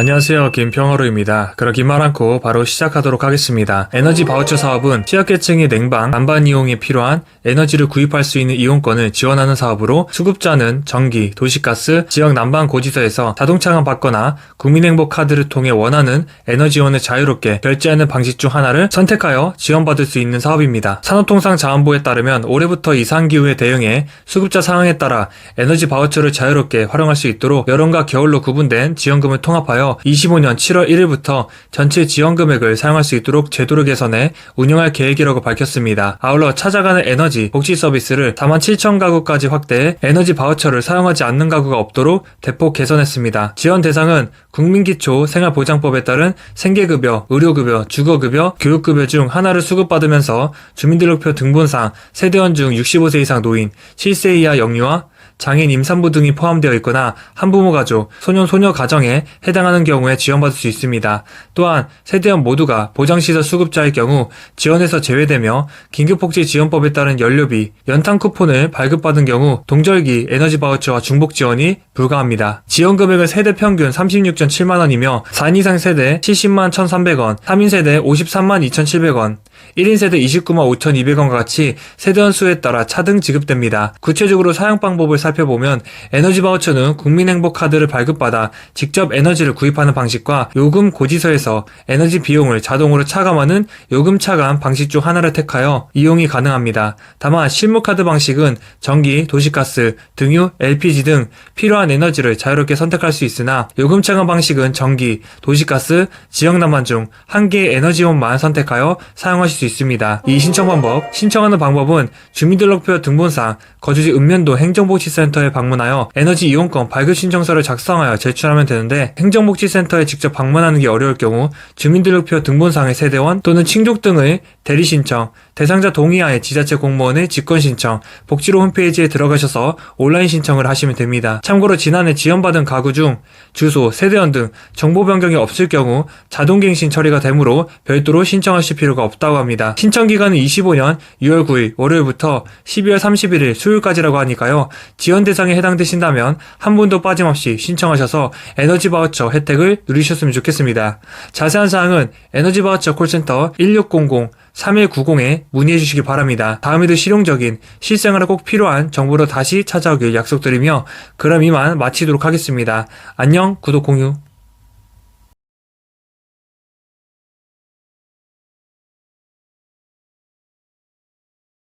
안녕하세요. 김평화로입니다. 그러기 말 않고 바로 시작하도록 하겠습니다. 에너지 바우처 사업은 취약계층의 냉방, 난방 이용에 필요한 에너지를 구입할 수 있는 이용권을 지원하는 사업으로 수급자는 전기, 도시가스, 지역 난방 고지서에서 자동차만 받거나 국민행복 카드를 통해 원하는 에너지원을 자유롭게 결제하는 방식 중 하나를 선택하여 지원받을 수 있는 사업입니다. 산업통상자원부에 따르면 올해부터 이상기후에 대응해 수급자 상황에 따라 에너지 바우처를 자유롭게 활용할 수 있도록 여름과 겨울로 구분된 지원금을 통합하여 25년 7월 1일부터 전체 지원 금액을 사용할 수 있도록 제도를 개선해 운영할 계획이라고 밝혔습니다. 아울러 찾아가는 에너지 복지 서비스를 4만 7천 가구까지 확대해 에너지 바우처를 사용하지 않는 가구가 없도록 대폭 개선했습니다. 지원 대상은 국민기초 생활보장법에 따른 생계급여, 의료급여, 주거급여, 교육급여 중 하나를 수급받으면서 주민등록표 등본상 세대원 중 65세 이상 노인, 7세 이하 영유아, 장애인 임산부 등이 포함되어 있거나 한부모 가족, 소년 소녀 가정에 해당하는 경우에 지원받을 수 있습니다. 또한 세대원 모두가 보장시설 수급자일 경우 지원에서 제외되며 긴급복지 지원법에 따른 연료비, 연탄 쿠폰을 발급받은 경우 동절기 에너지 바우처와 중복 지원이 불가합니다. 지원 금액은 세대 평균 36.7만 원이며 4인 이상 세대 70만 1,300원, 3인 세대 53만 2,700원, 1인 세대 29만 5,200원과 같이 세대 원 수에 따라 차등 지급됩니다. 구체적으로 사용 방법을 살펴보면 에너지 바우처는 국민행복 카드를 발급받아 직접 에너지를 구입하는 방식과 요금 고지서에서 에너지 비용을 자동으로 차감하는 요금 차감 방식 중 하나를 택하여 이용이 가능합니다. 다만 실무 카드 방식은 전기, 도시가스, 등유, LPG 등 필요한 에너지를 자유롭게 선택할 수 있으나 요금 차감 방식은 전기, 도시가스, 지역난방 중한 개의 에너지원만 선택하여 사용 하실 수 있습니다. 이 신청 방법, 신청하는 방법은 주민등록표 등본상 거주지 읍면도 행정복지센터에 방문하여 에너지 이용권 발급 신청서를 작성하여 제출하면 되는데 행정복지센터에 직접 방문하는 게 어려울 경우 주민등록표 등본상의 세대원 또는 친족 등의 대리 신청, 대상자 동의하에 지자체 공무원의 직권 신청, 복지로 홈페이지에 들어가셔서 온라인 신청을 하시면 됩니다. 참고로 지난해 지원받은 가구 중 주소, 세대원 등 정보 변경이 없을 경우 자동 갱신 처리가 되므로 별도로 신청하실 필요가 없 합니다. 신청 기간은 25년 6월 9일 월요일부터 12월 31일 수요일까지라고 하니까요. 지원 대상에 해당되신다면 한 분도 빠짐없이 신청하셔서 에너지 바우처 혜택을 누리셨으면 좋겠습니다. 자세한 사항은 에너지 바우처 콜센터 1600 3190에 문의해 주시기 바랍니다. 다음에도 실용적인 실생활에 꼭 필요한 정보로 다시 찾아오길 약속드리며 그럼 이만 마치도록 하겠습니다. 안녕 구독 공유